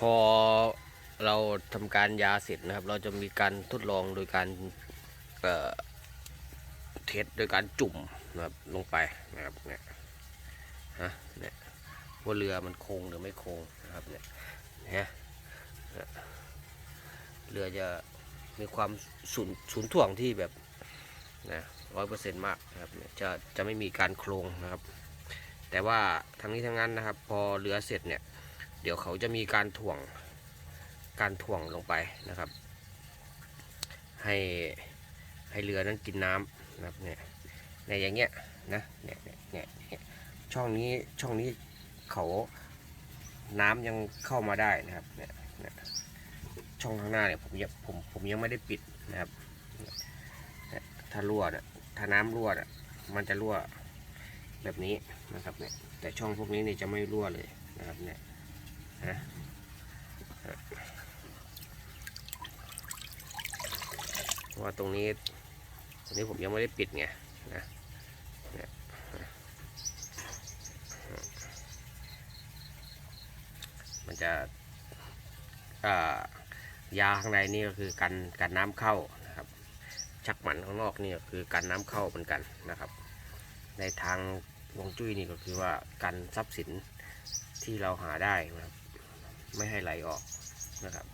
พอเราทำการยาเสร็จนะครับ เราจะมีการทดลองโดยการเเทสโดยการจุ่มนะครับลงไปนะครับเนี่ยฮะเนี่ยว่าเรือมันโค้งหรือไม่โค้งนะครับเนี่ยเนี่ยเรือจะมีความศูนสูนถ่วงที่แบบนะร้อยเปอร์เซ็นต์มากนะครับจะจะไม่มีการโครงนะครับ แต่ว่าทั้งนี้ทั้งนั้นนะครับ พอเรือเสร็จเนี่ย เดี๋ยวเขาจะมีการถ่วงการถ่วงลงไปนะครับ ให้ให้เรือนั้นกินน้ำนะครับเนี่ยในอย่างเงี้ยนะเนี่ยเนี่ยเนี่ยช่องนี้ช่องนี้เขาน้ำยังเข้ามาได้นะครับเนี่ยเนี่ยช่องข้างหน้าเนี่ยผมยังผมผมยังไม่ได้ปิดนะครับเนี่ยถ้ารั่วเนี่ยถ้าน้ำรั่วน่ะมันจะรั่วแบบนี้นะครับเนี่ยแต่ช่องพวกนี้เนี่ยจะไม่รั่วเลยนะครับเนี่ย เพราะว่าตรงนี้ตรงนี้ผมยังไม่ได้ปิดไงนะมันจะยาข้างในนี่ก็คือกันกันน้ำเข้านะครับ ชักหมันข้างนอกนี่ก็คือกันน้ำเข้าเหมือนกันนะครับ ในทางวงจุ้ยนี่ก็คือว่ากันทรัพย์สินที่เราหาได้นะครับ ไม่ให้ไหลออกนะครับ